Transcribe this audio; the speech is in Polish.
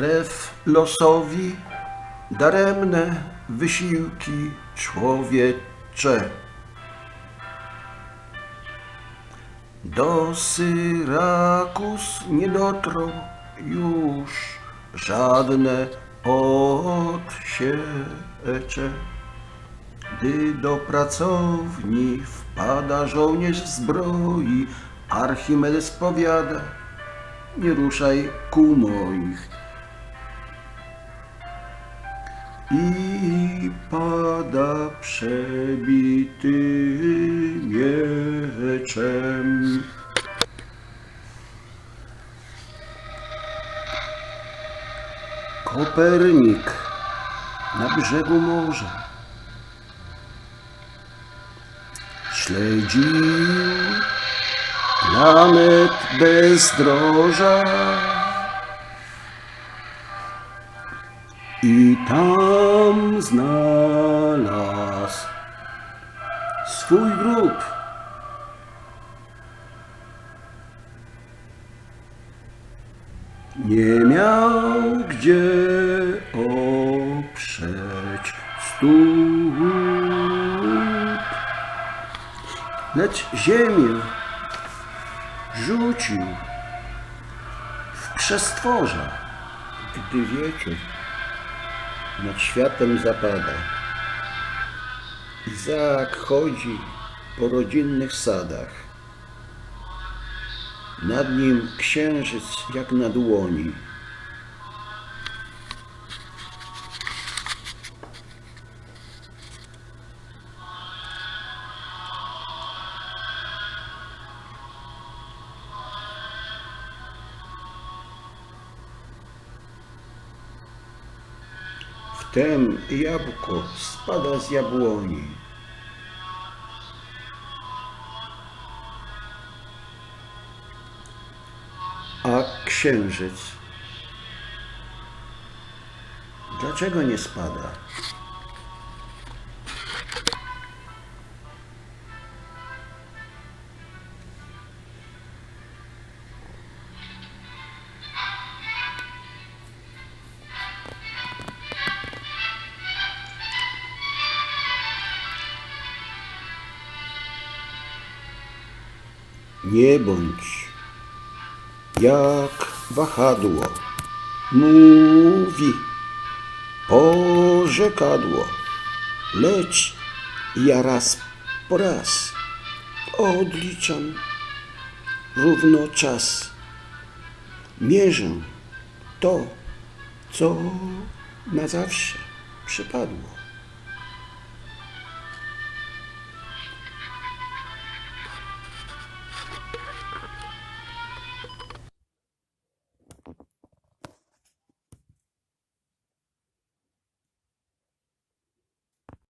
wbrew losowi, daremne wysiłki człowiecze. Do Syrakus nie dotrą już żadne odsiecze. Gdy do pracowni wpada żołnierz w zbroi, Archimedes powiada, nie ruszaj kół moich. I pada przebity mieczem. Kopernik na brzegu morza śledził planet bezdroża i tam znalazł swój grób. Nie miał gdzie oprzeć stóp, lecz ziemię rzucił w przestworza, gdy wieczór nad światem zapada. Izaak chodzi po rodzinnych sadach. Nad nim księżyc jak na dłoni. Wtem jabłko spada z jabłoni. A księżyc? Dlaczego nie spada? Nie bądź jak wahadło, mówi porzekadło, lecz ja raz po raz odliczam równo czas. Mierzę to, co na zawsze przypadło.